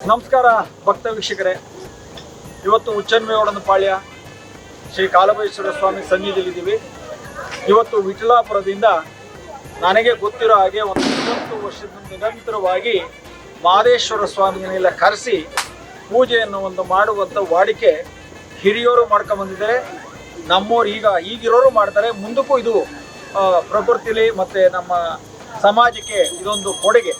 ನಮಸ್ಕಾರ, ಭಕ್ತ ವೀಕ್ಷಕರೇ. ಇವತ್ತು ಉಚ್ಚನ್ಮೇಗೌಡನ ಪಾಳ್ಯ ಶ್ರೀ ಕಾಲಭೈಶ್ವರ ಸ್ವಾಮಿ ಸನ್ನಿಧಿಯಲ್ಲಿದ್ದೀವಿ. ಇವತ್ತು ವಿಠಲಾಪುರದಿಂದ ನನಗೆ ಗೊತ್ತಿರೋ ಹಾಗೆ ಒಂದು ಇಪ್ಪತ್ತು ವರ್ಷದಿಂದ ನಿರಂತರವಾಗಿ ಮಾದೇಶ್ವರ ಸ್ವಾಮಿಯನ್ನೆಲ್ಲ ಕರೆಸಿ ಪೂಜೆಯನ್ನು ಒಂದು ಮಾಡುವಂಥ ವಾಡಿಕೆ ಹಿರಿಯರು ಮಾಡ್ಕೊಂಬಂದಿದ್ದಾರೆ ನಮ್ಮೋರು ಈಗ ಈಗಿರೋರು ಮಾಡ್ತಾರೆ. ಮುಂದಕ್ಕೂ ಇದು ಪ್ರಕೃತಿಲಿ ಮತ್ತು ನಮ್ಮ ಸಮಾಜಕ್ಕೆ ಇದೊಂದು ಕೊಡುಗೆ.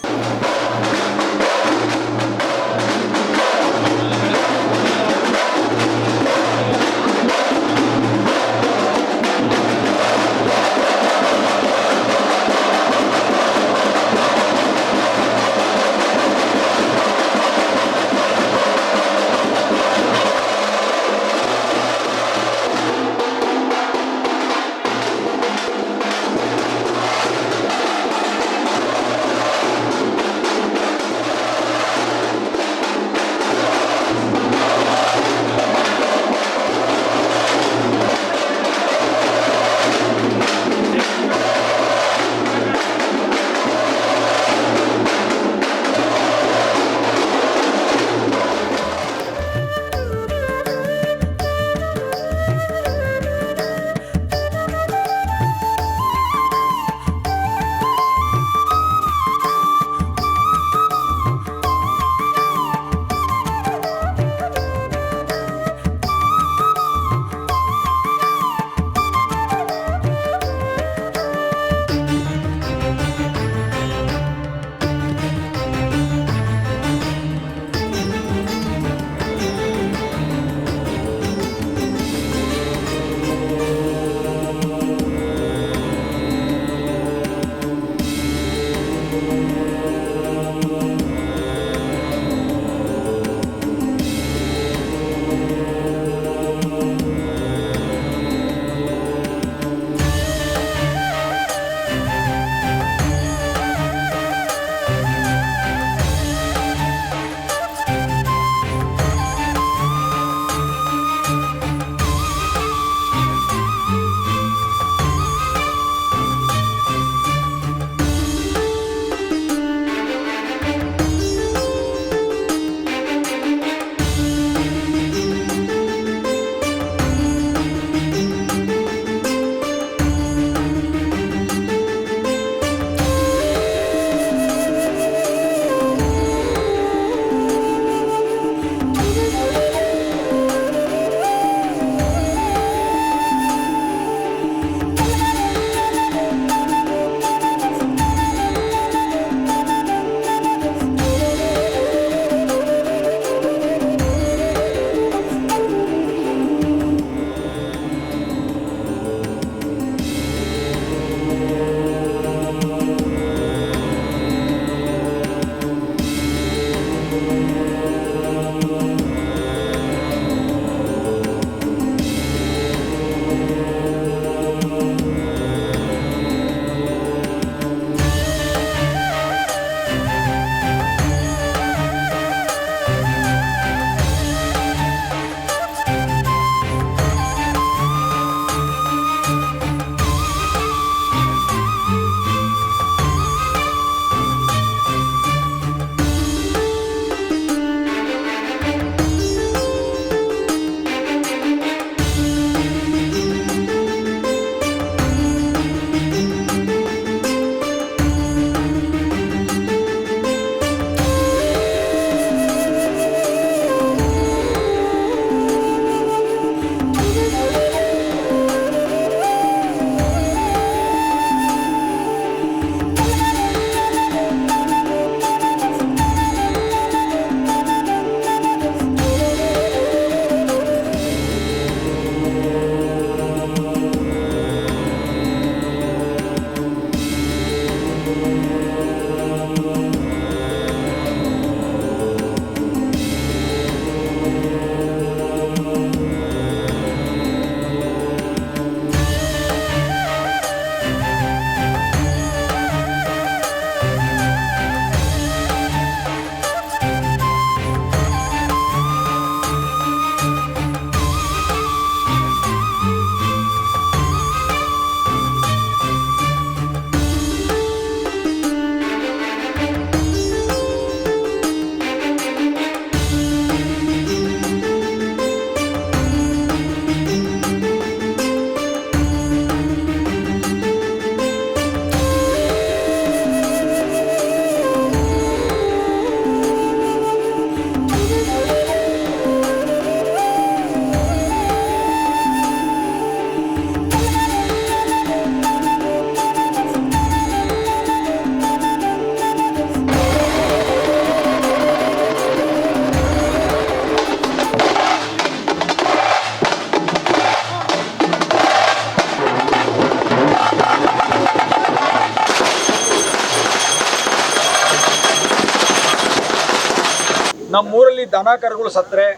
ನಮ್ಮೂರಲ್ಲಿ ದನ ಕರುಗಳು ಸತ್ತರೆ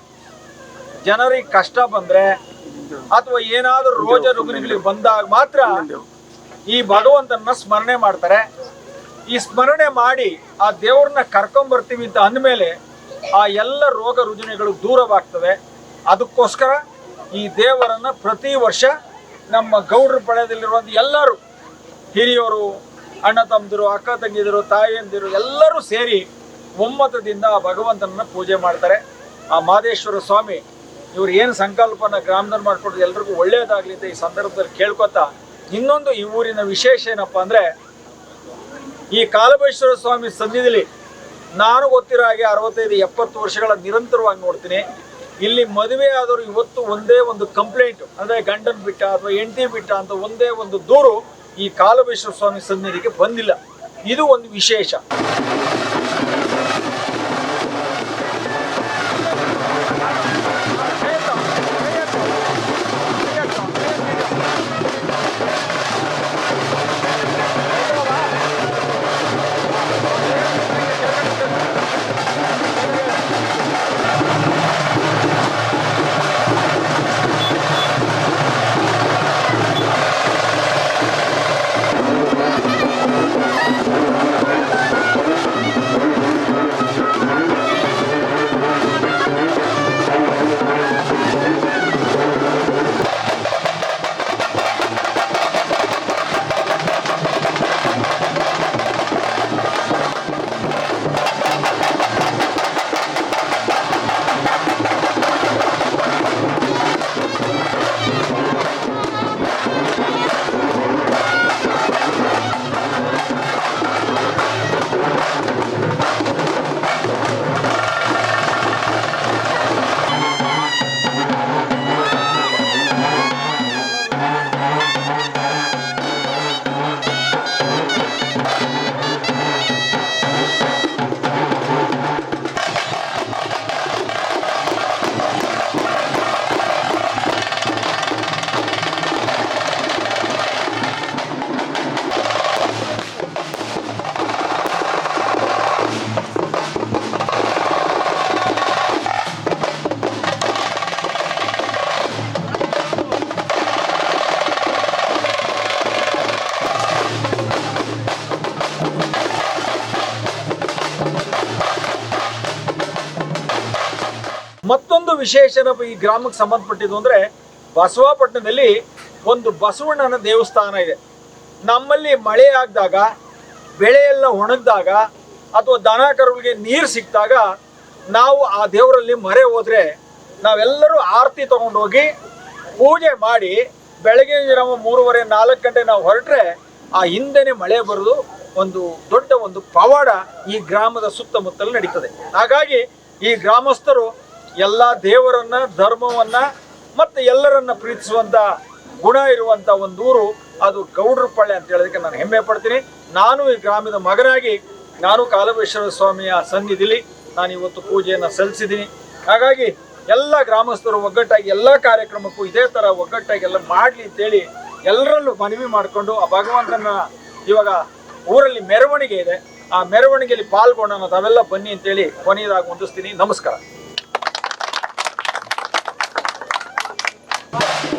ಜನರಿಗೆ ಕಷ್ಟ ಬಂದ್ರೆ ಅಥವಾ ಏನಾದರೂ ರೋಜ ರುಗ್ನಿಗಳಿಗೆ ಬಂದಾಗ ಮಾತ್ರ ಈ ಭಗವಂತನ ಸ್ಮರಣೆ ಮಾಡ್ತಾರೆ. ಈ ಸ್ಮರಣೆ ಮಾಡಿ ಆ ದೇವ್ರನ್ನ ಕರ್ಕೊಂಬರ್ತೀವಿ ಅಂತ ಅಂದಮೇಲೆ ಆ ಎಲ್ಲ ರೋಗ ರುಜಿನಗಳು ದೂರವಾಗ್ತವೆ. ಅದಕ್ಕೋಸ್ಕರ ಈ ದೇವರನ್ನ ಪ್ರತಿ ವರ್ಷ ನಮ್ಮ ಗೌಡ್ರ ಪಳೆಯದಲ್ಲಿರುವಂಥ ಎಲ್ಲರೂ ಹಿರಿಯವರು ಅಣ್ಣ ತಮ್ಮದಿರು, ಅಕ್ಕ ತಂಗಿದಿರು ತಾಯಿಯಂದಿರು ಎಲ್ಲರೂ ಸೇರಿ ಒಮ್ಮತದಿಂದ ಭಗವಂತನನ್ನ ಪೂಜೆ ಮಾಡ್ತಾರೆ. ಆ ಮಾದೇಶ್ವರ ಸ್ವಾಮಿ, ಇವ್ರು ಏನು ಸಂಕಲ್ಪನ ಗ್ರಾಮದಲ್ಲಿ ಮಾಡ್ಕೊಡೋದು ಎಲ್ರಿಗೂ ಒಳ್ಳೆಯದಾಗಲಿ ಅಂತ ಈ ಸಂದರ್ಭದಲ್ಲಿ ಕೇಳ್ಕೊತಾ, ಇನ್ನೊಂದು ಈ ಊರಿನ ವಿಶೇಷ ಏನಪ್ಪಾ ಅಂದ್ರೆ, ಈ ಕಾಲಭೈಶ್ವರ ಸ್ವಾಮಿ ಸನ್ನಿಧಿಲಿ ನಾನು ಗೊತ್ತಿರೋ ಹಾಗೆ ಅರವತ್ತೈದು, ಎಪ್ಪತ್ತು ವರ್ಷಗಳ ನಿರಂತರವಾಗಿ ನೋಡ್ತೀನಿ. ಇಲ್ಲಿ ಮದುವೆ ಆದವರು ಇವತ್ತು ಒಂದೇ ಒಂದು ಕಂಪ್ಲೇಂಟ್ ಅಂದ್ರೆ ಗಂಡನ್ ಬಿಟ್ಟ ಅಥವಾ ಹೆಂಡತಿ ಬಿಟ್ಟ ಅಂತ ಒಂದೇ ಒಂದು ದೂರು ಈ ಕಾಲಭೈಶ್ವರ ಸ್ವಾಮಿ ಸನ್ನಿಧಿಗೆ ಬಂದಿಲ್ಲ. ಇದು ಒಂದು ವಿಶೇಷ. ಏನಪ್ಪ ಈ ಗ್ರಾಮಕ್ಕೆ ಸಂಬಂಧಪಟ್ಟಿದ್ದು ಅಂದ್ರೆ ಬಸವಾಪಟ್ಟಣದಲ್ಲಿ ಒಂದು ಬಸವಣ್ಣನ ದೇವಸ್ಥಾನ ಇದೆ. ನಮ್ಮಲ್ಲಿ ಮಳೆ ಆಗದಾಗ ಬೆಳೆ ಎಲ್ಲ ಒಣಗಿದಾಗ ಅಥವಾ ದನ ಕರುಗಳಿಗೆ ನೀರು ಸಿಕ್ಕಿದಾಗ ನಾವು ಆ ದೇವರಲ್ಲಿ ಮರೆ ಹೋದರೆ ನಾವೆಲ್ಲರೂ ಆರತಿ ತಗೊಂಡೋಗಿ ಪೂಜೆ ಮಾಡಿ ಬೆಳಗ್ಗೆ ನಾವು ಮೂರುವರೆ ನಾಲ್ಕು ಗಂಟೆ ನಾವು ಹೊರಟ್ರೆ ಆ ಹಿಂದೆನೆ ಮಳೆ ಬರೋದು ಒಂದು ದೊಡ್ಡ ಒಂದು ಪವಾಡ ಈ ಗ್ರಾಮದ ಸುತ್ತಮುತ್ತಲು ನಡೀತದೆ. ಹಾಗಾಗಿ ಈ ಗ್ರಾಮಸ್ಥರು ಎಲ್ಲ ದೇವರನ್ನ, ಧರ್ಮವನ್ನ ಮತ್ತೆ ಎಲ್ಲರನ್ನ ಪ್ರೀತಿಸುವಂತ ಗುಣ ಇರುವಂತ ಒಂದು ಊರು, ಅದು ಗೌಡ್ರಪಾಳ್ಯ ಅಂತ ಹೇಳೋದಕ್ಕೆ ನಾನು ಹೆಮ್ಮೆ ಪಡ್ತೀನಿ. ನಾನು ಈ ಗ್ರಾಮದ ಮಗನಾಗಿ, ನಾನು ಕಾಲಭೇಶ್ವರ ಸ್ವಾಮಿಯ ಸನ್ನಿಧಿಲಿ ನಾನು ಇವತ್ತು ಪೂಜೆಯನ್ನು ಸಲ್ಲಿಸಿದ್ದೀನಿ. ಹಾಗಾಗಿ ಎಲ್ಲ ಗ್ರಾಮಸ್ಥರು ಒಗ್ಗಟ್ಟಾಗಿ ಎಲ್ಲ ಕಾರ್ಯಕ್ರಮಕ್ಕೂ ಇದೇ ಥರ ಒಗ್ಗಟ್ಟಾಗಿ ಎಲ್ಲ ಮಾಡಲಿ ಅಂತೇಳಿ ಎಲ್ಲರಲ್ಲೂ ಮನವಿ ಮಾಡಿಕೊಂಡು ಆ ಭಗವಂತನ ಇವಾಗ ಊರಲ್ಲಿ ಮೆರವಣಿಗೆ ಇದೆ. ಆ ಮೆರವಣಿಗೆಯಲ್ಲಿ ಪಾಲ್ಗೊಳ್ಳೋಣ, ತಾವೆಲ್ಲ ಬನ್ನಿ ಅಂತೇಳಿ ಕೊನೆಯದಾಗಿ ಹೊಂದಿಸ್ತೀನಿ ನಮಸ್ಕಾರ. Bye.